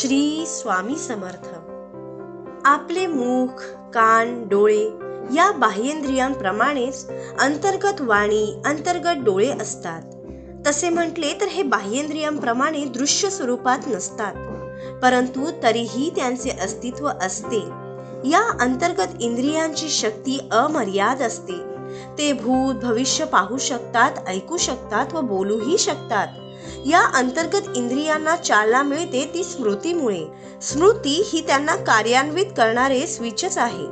श्री स्वामी समर्थ. आपले मुख कान डोळे या बाह्येंद्रियांप्रमाणेच अंतर्गत वाणी अंतर्गत डोळे असतात. तसे म्हटले तर हे बाह्येंद्रियांप्रमाणे दृश्य स्वरूपात नसतात. परंतु तरीही त्यांचे अस्तित्व असते. या अंतर्गत इंद्रियांची शक्ती अमर्याद असते. ते भूत भविष्य पाहू शकतात ऐकू शकतात व बोलूही शकतात. या अंतर्गत इंद्रियांना चालना मिळते ती स्मृतीमुळे. स्मृती ही त्यांना कार्यान्वित करणारे स्विचच आहे.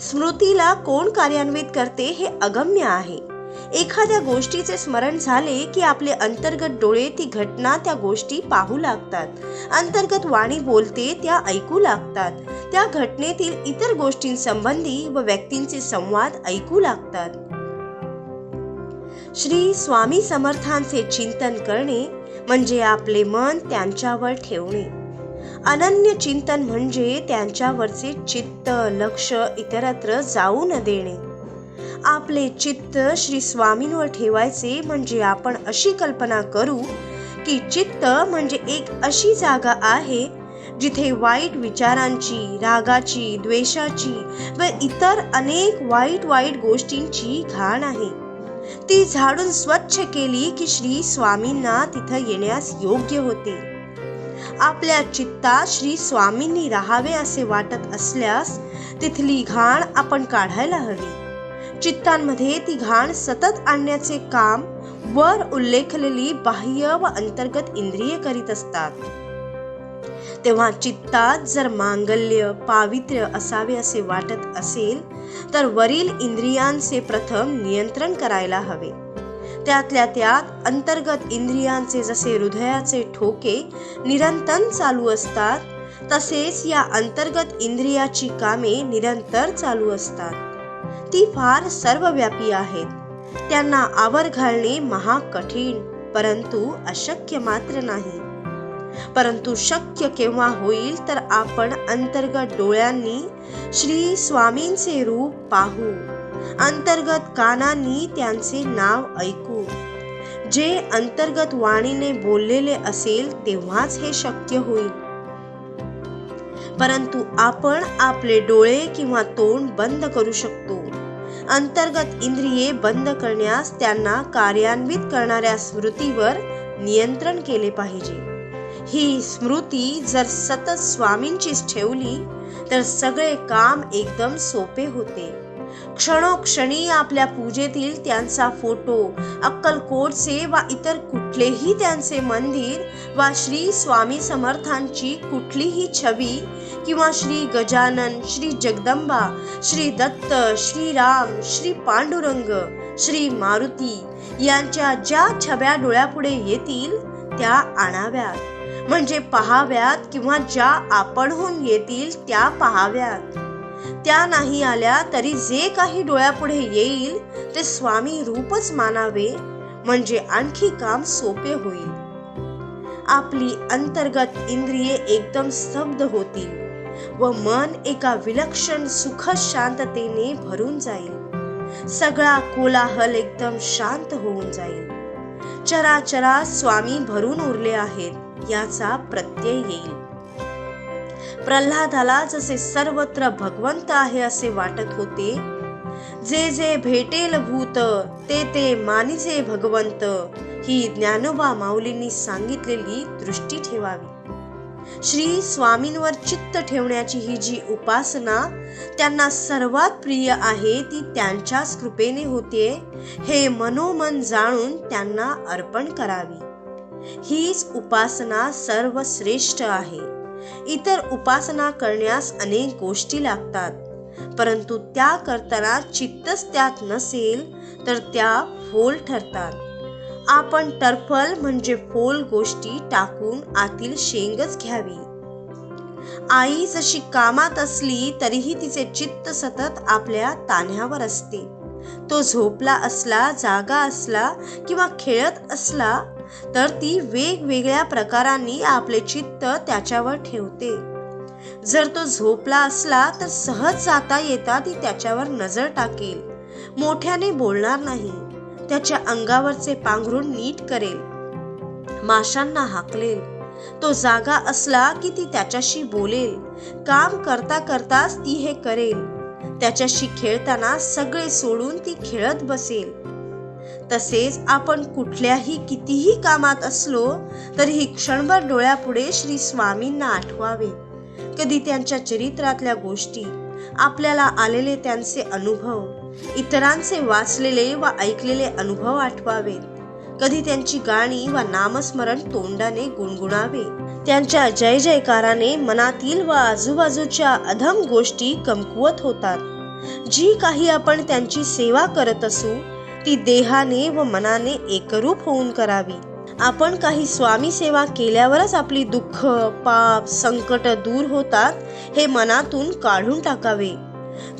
स्मृतीला कोण कार्यान्वित करते हे अगम्य आहे. एखाद्या गोष्टीचे स्मरण झाले की आपले अंतर्गत डोळे ती घटना त्या गोष्टी पाहू लागतात. अंतर्गत वाणी बोलते त्या ऐकू लागतात. त्या घटनेतील इतर गोष्टींसंबंधी व व्यक्तींचे संवाद ऐकू लागतात. श्री स्वामी समर्थांचे चिंतन करणे म्हणजे आपले मन त्यांच्यावर ठेवणे. अनन्य चिंतन म्हणजे त्यांच्यावरचे चित्त लक्ष इतरत्र जाऊ न देणे. आपले चित्त श्री स्वामींवर ठेवायचे म्हणजे आपण अशी कल्पना करू की चित्त म्हणजे एक अशी जागा आहे जिथे वाईट विचारांची रागाची द्वेषाची व इतर अनेक वाईट वाईट गोष्टींची घाण आहे. ती झाडून स्वच्छ केली की श्री स्वामींना तिथं येण्यास योग्य होते. आपल्या चित्तात श्री स्वामींनी राहावे असे वाटत असल्यास तिथली घाण आपण काढायला हवी. चित्तांमध्ये ती घाण सतत आणण्याचे काम वर उल्लेखलेली बाह्य व अंतर्गत इंद्रिय करीत असतात. तेव्हा चित्तात जर मांगल्य पावित्र्य असावे असे वाटत असेल तर वरील इंद्रियांचे प्रथम नियंत्रण करायला हवे. त्यातल्या त्यात अंतर्गत इंद्रियांचे जसे हृदयाचे ठोके निरंतर चालू असतात तसेच या अंतर्गत इंद्रियाची कामे निरंतर चालू असतात. ती फार सर्वव्यापी आहेत. त्यांना आवर घालणे महाकठीण परंतु अशक्य मात्र नाही. परंतु शक्य केव्हा होईल तर आपण अंतर्गत डोळ्यांनी श्री स्वामींचे रूप पाहू. अंतर्गत कानांनी त्यांचे नाव ऐकू. जे अंतर्गत वाणीने बोललेले असेल तेव्हाच हे शक्य होईल. परंतु आपण आपले डोळे किंवा तोंड बंद करू शकतो. अंतर्गत इंद्रिये बंद करण्यास त्यांना कार्यान्वित करणाऱ्या स्मृतीवर नियंत्रण केले पाहिजे. ही स्मृती जर सतत स्वामींचीच ठेवली तर सगळे काम एकदम सोपे होते. क्षणोक्षणी आपल्या पूजेतील त्यांचा फोटो अक्कलकोटचे वा इतर कुठलेही त्यांचे मंदिर वा श्री स्वामी समर्थांची कुठलीही छवी किंवा श्री गजानन श्री जगदंबा श्री दत्त श्री राम श्री पांडुरंग श्री मारुती यांच्या ज्या छब्या डोळ्यापुढे येतील त्या आणाव्यात. म्हणजे पहाव्यात किंवा ज्या आपणहून येतील त्या पहाव्यात. त्या नाही आल्या तरी जे काही डोळ्यापुढे येईल ते स्वामी रूपच मानावे म्हणजे आणखी काम सोपे होईल. आपली अंतर्गत इंद्रिये एकदम स्तब्ध होतील व मन एका विलक्षण सुख शांततेने भरून जाईल. सगळा कोलाहल एकदम शांत होऊन जाईल. चराचरा स्वामी भरून उरले आहेत याचा प्रत्यय येईल. प्रल्हादाला जसे सर्वत्र भगवंत आहे असे वाटत होते जे जे भेटेल भूत ते ते मानिजे भगवंत ही ज्ञानोबा माऊलींनी सांगितलेली दृष्टी ठेवावी. श्री स्वामींवर चित्त ठेवण्याची ही जी उपासना त्यांना सर्वात प्रिय आहे ती त्यांच्याच कृपेने होते हे मनोमन जाणून त्यांना अर्पण करावी. हीच उपासना सर्वश्रेष्ठ आहे. इतर उपासना करण्यास अनेक गोष्टी लागतात परंतु त्या करताना चित्तच त्यात नसेल तर त्या फोल ठरतात. आपण टर्फल म्हणजे फोल गोष्टी टाकून आतील शेंगच घ्यावी. आई जशी कामात असली तरीही तिचे चित्त सतत आपल्या तान्ह्यावर असते. तो झोपला असला जागा असला किंवा खेळत असला तर ती वेगवेगळ्या प्रकारांनी आपले चित्त त्याच्यावर ठेवते. जर तो झोपला असला तर सहज जाता येता ती त्याच्यावर नजर टाकेल. मोठ्याने बोलणार नाही. त्याच्या अंगावरचे पांघरून नीट करेल. माशांना हाकलेल. तो जागा असला की ती त्याच्याशी बोलेल. काम करता करताच ती हे करेल. त्याच्याशी खेळताना सगळे सोडून ती खेळत बसेल. तसेच आपण कुठल्याही कितीही कामात असलो तरीही क्षणभर डोळ्यापुढे श्री स्वामींना आठवावे. कधी त्यांच्या चरित्रातल्या गोष्टी आपल्याला आलेले त्यांचे अनुभव इतरांचे वाचलेले व ऐकलेले अनुभव आठवावेत. कधी त्यांची गाणी व नामस्मरण तोंडाने गुणगुणावे. त्यांच्या जय जयकाराने मनातील व आजूबाजूच्या अधम गोष्टी कमकुवत होतात. जी काही आपण त्यांची सेवा करत असू ती देहाने व मनाने एकरूप होऊन करावी. आपण काही स्वामी सेवा केल्यावरच आपली दुःख पाप संकट दूर होतात हे मनातून काढून टाकावे.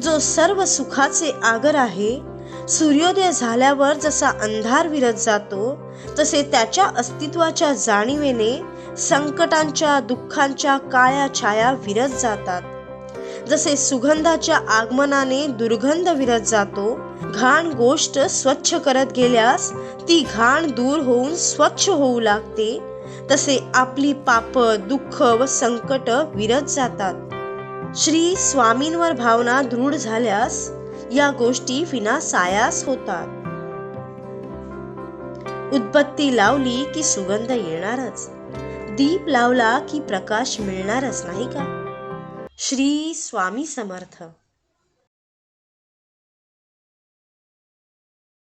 जो सर्व सुखाचे आगर आहे सूर्योदय झाल्यावर जसा अंधार विरत जातो तसे त्याच्या अस्तित्वाच्या जाणीवेने संकटांच्या दुःखांच्या काळ्या छाया विरत जातात. जसे सुगंधाच्या आगमनाने दुर्गंध विरत जातो घाण गोष्ट स्वच्छ करत गेल्यास ती घाण दूर होऊन स्वच्छ होऊ लागते तसे आपली पाप दुःख व संकट विरत जातात. श्री स्वामींवर भावना दृढ झाल्यास या गोष्टी विना सायास होतात. उत्पत्ती लावली की सुगंध येणारच. दीप लावला की प्रकाश मिळणारच नाही का? श्री स्वामी समर्थ.